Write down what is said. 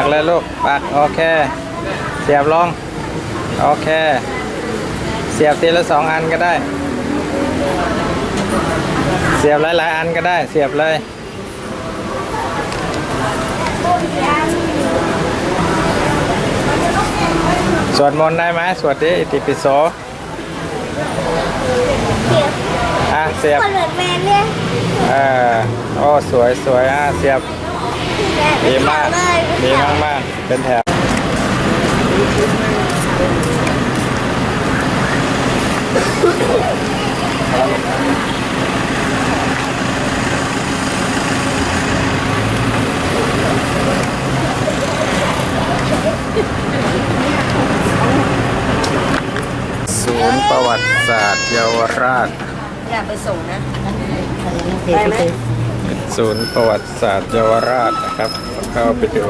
ปักเลยลูกปักโอเค เสียบลง โอเค เสียบทีละสองอันก็ได้ เสียบหลายๆอันก็ได้ เสียบเลยสวดมนต์ได้ไหมสวดดิอิติปิโสเสียบอะเสียบคนเหลือแมนเนี่ยเออโอ้สวยสวยอะเสียบ ดีมากเลยดีมากมากๆเป็นแถวศูนย์ประวัติศาสตร์เยาวราช อยากไปส่งนะ ศูนย์ประวัติศาสตร์เยาวราชนะครับ เข้าไปดู